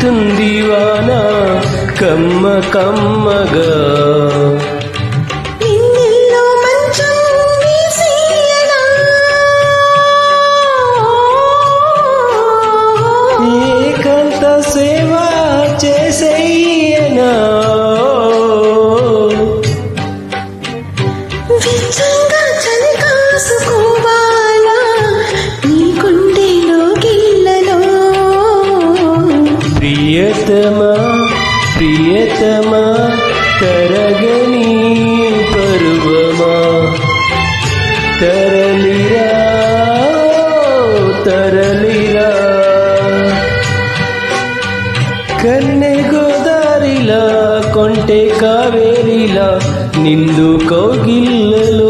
కురుస్తుంది వాన కమ్మ కమ్మగా. ఏకంత సేవ చేసేయి. ಪ್ರಿಯತಮ ಪ್ರಿಯತಮ ಕರಗಣಿ ಪರ್ವಮ. ತರಲಿರ ತರಲಿರ. ಕನ್ನೆ ಗೋದಾರಿಲ ಕೊಂಟೆ ಕಾವೇರಿಲ ನಿಂದು ಕೋಗಿಲ್ಲಲು